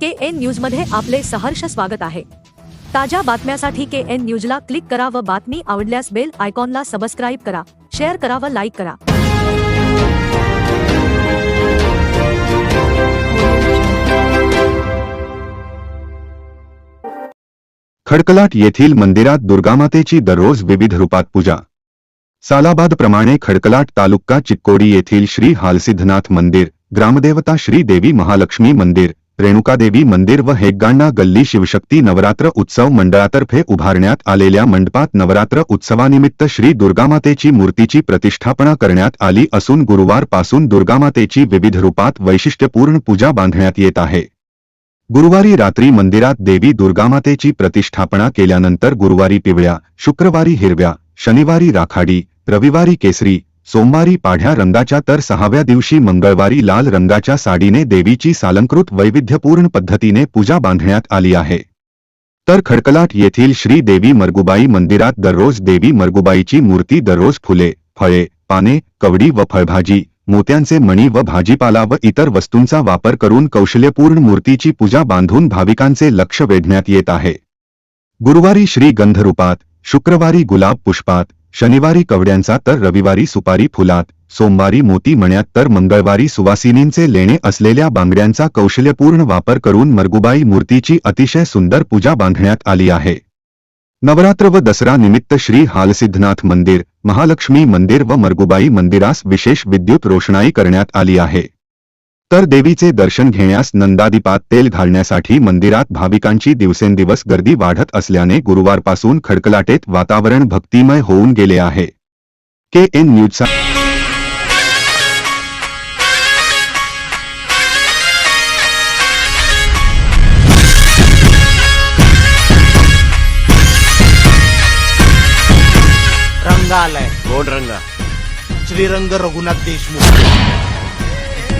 के N न्यूजमध्ये आपले सहर्ष स्वागत आहे. ताज्या बातम्यासाठी के एन न्यूजला क्लिक करा व बातमी आवडल्यास बेल आयकॉनला सबस्क्राईब करा. शेअर करा व लाईक करा. खडकलाट येथील मंदिरात दुर्गामातेची दररोज विविध रूपात पूजा. सालाबाद प्रमाणे खडकलाट तालुका चिक्कोडी येथील श्री हालसिद्धनाथ मंदिर ग्रामदेवता श्री देवी महालक्ष्मी मंदिर रेणुकादेवी मंदिर व हेग्गांडा गल्ली शिवशक्ती नवरात्र उत्सव मंडळातर्फे उभारण्यात आलेल्या मंडपात नवरात्र उत्सवानिमित्त श्री दुर्गामातेची मूर्तीची प्रतिष्ठापना करण्यात आली असून गुरुवारपासून दुर्गामातेची विविध रूपात वैशिष्ट्यपूर्ण पूजा बांधण्यात येत आहे. गुरुवारी रात्री मंदिरात देवी दुर्गामातेची प्रतिष्ठापना केल्यानंतर गुरुवारी पिवळ्या शुक्रवारी हिरव्या शनिवारी राखाडी रविवारी केसरी सोमवारी पाढ्या रंगाच्या तर सहाव्या दिवशी मंगळवारी लाल रंगाच्या साडीने देवीची सालंकृत वैविध्यपूर्ण पद्धतीने पूजा बांधण्यात आली आहे. तर खडकलाट येथील श्री देवी मरगुबाई मंदिरात दररोज देवी मरगुबाईची मूर्ती दररोज फुले फळे पाने कवडी व फळभाजी मोत्यांचे मणी व भाजीपाला व इतर वस्तूंचा वापर करून कौशल्यपूर्ण मूर्तीची पूजा बांधून भाविकांचे लक्ष वेधण्यात येत आहे. गुरुवारी श्री गंधरूपात शुक्रवारी गुलाब पुष्पात शनिवारी कवड्यांचा तर रविवारी सुपारी फुलात सोमवारी मोती मण्यात तर मंगळवारी सुवासिनींचे लेणे असलेल्या बांगड्यांचा कौशल्यपूर्ण वापर करून मरगुबाई मूर्तीची अतिशय सुंदर पूजा बांधण्यात आली आहे. नवरात्र व दसरा निमित्त श्री हालसिद्धनाथ मंदिर महालक्ष्मी मंदिर व मरगुबाई मंदिरास विशेष विद्युत रोषणाई करण्यात आली आहे. तर देवीचे दर्शन घेण्यास नंदादीपात तेल घालण्यासाठी मंदिरात भाविकांची दिवसेंदिवस गर्दी वाढत असल्याने गुरुवारपासून खडकलाटेत वातावरण भक्तिमय होऊन गेले आहे. के एन न्यूजचा रंग आलाय गोड रंगा. श्रीरंग रघुनाथ देशमुख.